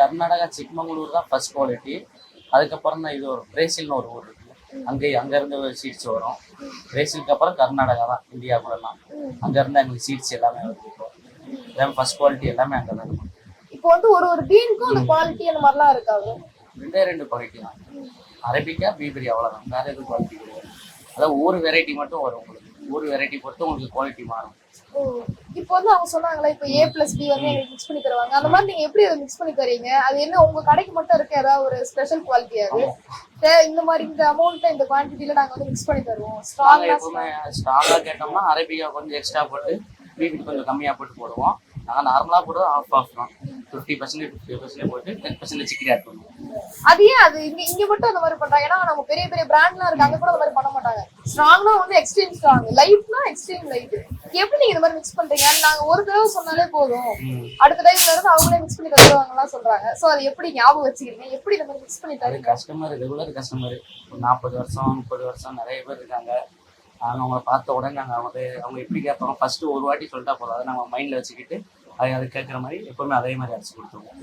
கர்நாடகா சிக்மங்களூர் தான் first quality அதுக்கப்புறம் தான் இது ஒரு பிரேசில்னு ஒரு ஊர் இருக்கு. அங்கே அங்கேருந்து சீட்ஸ் வரும். பிரேசிலுக்கு அப்புறம் கர்நாடகா தான் இந்தியாவுக்குள்ளலாம் அங்கேருந்து எங்களுக்கு சீட்ஸ் எல்லாமே வருது இப்போ எல்லாமே ஃபர்ஸ்ட் குவாலிட்டி எல்லாமே அங்கே தான் இருக்கும். இப்போ வந்து ஒரு ஒரு பீனுக்கும் அந்த குவாலிட்டி அந்த மாதிரிலாம் இருக்காது? ரெண்டே ரெண்டு குவாலிட்டி தான். அரபிக்கா பீபரி அவ்வளோதான் வேற எதுவும் குவாலிட்டி கிடையாது. அதான் ஒரு வெரைட்டி மட்டும் வரும் உங்களுக்கு. ஒரு வெரைட்டி பொறுத்து உங்களுக்கு குவாலிட்டி மாறும். ஓ இப்போ வந்து அவங்க சொன்னாங்களே இப்போ ஏ பிளஸ் பி வந்து எங்களுக்கு மிக்ஸ் பண்ணி தருவாங்க. அந்த மாதிரி நீங்க எப்படி அதை மிக்ஸ் பண்ணி தரீங்க? அது என்ன உங்க கடைக்கு மட்டும் இருக்க ஏதாவது ஒரு ஸ்பெஷல் குவாலிட்டி அது? இந்த மாதிரி இந்த அமௌண்ட்டை இந்த குவான்டிட்டியில நாங்க வந்து மிக்ஸ் பண்ணி தருவோம். ஸ்ட்ராங்கா எப்பவுமே கேட்டோம்னா அரபிக்கா கொஞ்சம் எக்ஸ்ட்ரா போட்டு பீபி கொஞ்சம் கம்மியாக போட்டு போடுவோம். நாங்கள் நார்மலாக போடுறது ஆஃப் ஆஃப் தான். ஃபிஃப்டி பர்சன்டேஜ் ஃபிஃப்டி பர்சன்டேஜ் போட்டு டென் பர்சன்டேஜ் சிக்கன் ஆட் பண்ணுவோம் அது ஏன் அது? இங்க இங்க மட்டும் அந்த மாதிரி பண்றாங்க. ஏன்னா நம்ம பெரிய பெரிய பிராண்ட்லாம் இருக்கு அங்க கூட அந்த மாதிரி ஸ்ட்ராங்னா வந்து எக்ஸ்ட்ரீம் ஸ்ட்ராங் லைட்னா எக்ஸ்ட்ரீம் லைட் எப்படி நீங்க இந்த மாதிரி மிக்ஸ் பண்றீங்க? நாங்க ஒரு தடவை சொன்னாலே போதும். அடுத்த டைம்ல இருந்து அவங்களே மிக்ஸ் பண்ணி தருவாங்கலாம் சொல்றாங்க. சோ அது எப்படி ஞாபகம் வச்சுக்கிறீங்க? எப்படி இந்த மாதிரி மிக்ஸ் பண்ணி அது தரீங்க? கஸ்டமர் ரெகுலர் கஸ்டமர் ஒரு நாற்பது வருஷம் முப்பது வருஷம் நிறைய பேர் இருக்காங்க. நாங்கள் அவங்கள பார்த்த உடனே நாங்கள் அவங்க அவங்க எப்படி கேட்பாங்க? ஃபர்ஸ்ட் ஒரு வாட்டி சொல்லிட்டா போதும். அதை நம்ம மைண்டில் வச்சுக்கிட்டு அது அது கேட்குற மாதிரி எப்பவுமே அதே மாதிரி அடிச்சு கொடுத்துருவோம்.